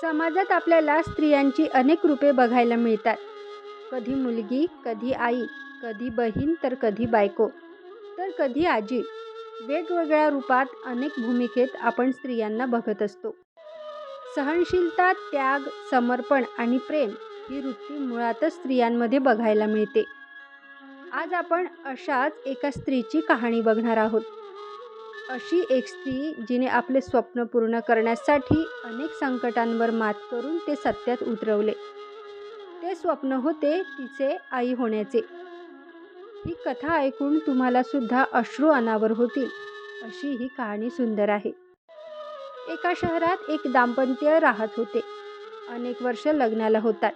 समाजात आपल्याला स्त्रियांची अनेक रूपे बघायला मिळतात. कधी मुलगी कधी आई कधी बहीण तर कधी बायको. तर कधी आजी. वेगवेगळ्या रूपात अनेक भूमिकेत आपण स्त्रियांना बघत असतो. सहनशीलता त्याग समर्पण आणि प्रेम ही वृत्ती मुळातच स्त्रियांमध्ये बघायला मिळते. आज आपण अशाच एका स्त्रीची कहाणी बघणार आहोत. अशी एक स्त्री जिने आपले स्वप्न पूर्ण करण्यासाठी अनेक संकटांवर मात करून ते सत्यात उतरवले. ते स्वप्न होते तिचे आई होण्याचे. ही कथा ऐकून तुम्हाला सुद्धा अश्रू अनावर होतील अशी ही कहाणी सुंदर आहे. एका शहरात एक दाम्पत्य राहत होते. अनेक वर्ष लग्नाला होतात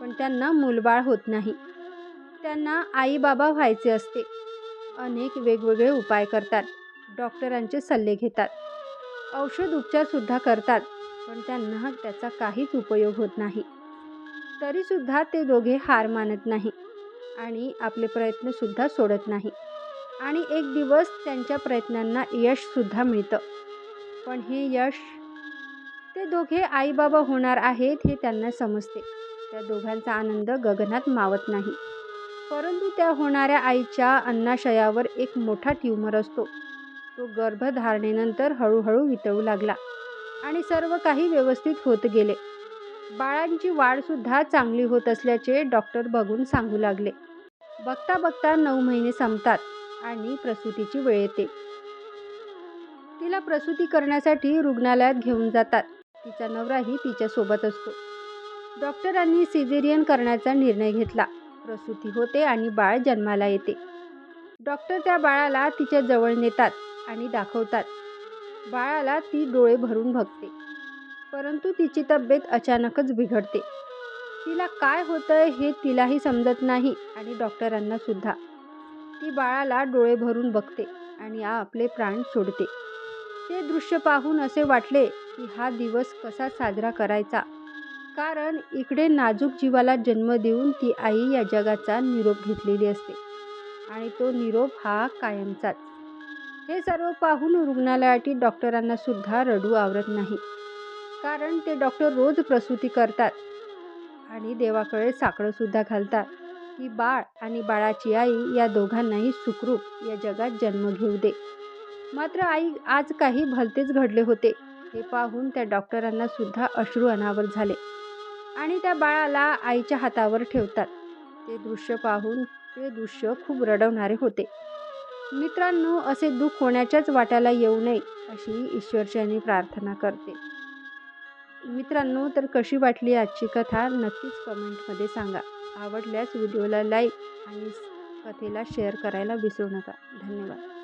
पण त्यांना मूलबाळ होत नाही. त्यांना आई बाबा व्हायचे असते. अनेक वेगवेगळे उपाय करतात. डॉक्टरांचे सल्ले घेतात. औषध उपचारसुद्धा करतात पण त्यांना त्याचा काहीच उपयोग होत नाही. तरीसुद्धा ते दोघे हार मानत नाही आणि आपले प्रयत्नसुद्धा सोडत नाही. आणि एक दिवस त्यांच्या प्रयत्नांना यशसुद्धा मिळतं. पण हे यश ते दोघे आईबाबा होणार आहेत हे त्यांना समजते. त्या दोघांचा आनंद गगनात मावत नाही. परंतु त्या होणाऱ्या आईच्या अन्नाशयावर एक मोठा ट्यूमर असतो. तो गर्भधारणेनंतर हळूहळू वितळू लागला आणि सर्व काही व्यवस्थित होत गेले. बाळांची वाढसुद्धा चांगली होत असल्याचे डॉक्टर बघून सांगू लागले. बघता बघता नऊ महिने संपतात आणि प्रसूतीची वेळ येते. तिला प्रसूती करण्यासाठी रुग्णालयात घेऊन जातात. तिचा नवराही तिच्यासोबत असतो. डॉक्टरांनी सिझेरियन करण्याचा निर्णय घेतला. प्रसूती होते आणि बाळ जन्माला येते. डॉक्टर त्या बाळाला तिच्या जवळ नेतात. आणि दाखवतात. बाळाला ती डोळे भरून बघते. परंतु तिची तब्येत अचानकच बिघडते. तिला काय होतं हे तिलाही समजत नाही आणि डॉक्टरांना सुद्धा. ती बाळाला डोळे भरून बघते आणि आपले प्राण सोडते. ते दृश्य पाहून असे वाटले की हा दिवस कसा साजरा करायचा. कारण इकडे नाजूक जीवाला जन्म देऊन ती आई या जगाचा निरोप घेतलेली असते. आणि तो निरोप हा कायमचाच. हे सर्व पाहून रुग्णालयातील डॉक्टरांना सुद्धा रडू आवरत नाही. कारण ते डॉक्टर रोज प्रसूती करतात आणि देवाकडे साकडंसुद्धा घालतात. की बाळ आणि बाळाची आई या दोघांनाही सुखरूप या जगात जन्म घेऊ दे. मात्र आई आज काही भलतेच घडले होते. हे पाहून त्या डॉक्टरांना सुद्धा अश्रू अनावर झाले आणि त्या बाळाला आईच्या हातावर ठेवतात. ते दृश्य पाहून ते दृश्य खूप रडवणारे होते. मित्रांनो असे दुःख होण्याच्याच वाट्याला येऊ नये अशी ईश्वरचरणी प्रार्थना करते. मित्रांनो तर कशी वाटली आजची कथा? नक्कीच कमेंटमध्ये सांगा. आवडल्यास व्हिडिओला लाईक आणि कथेला शेअर करायला विसरू नका. धन्यवाद.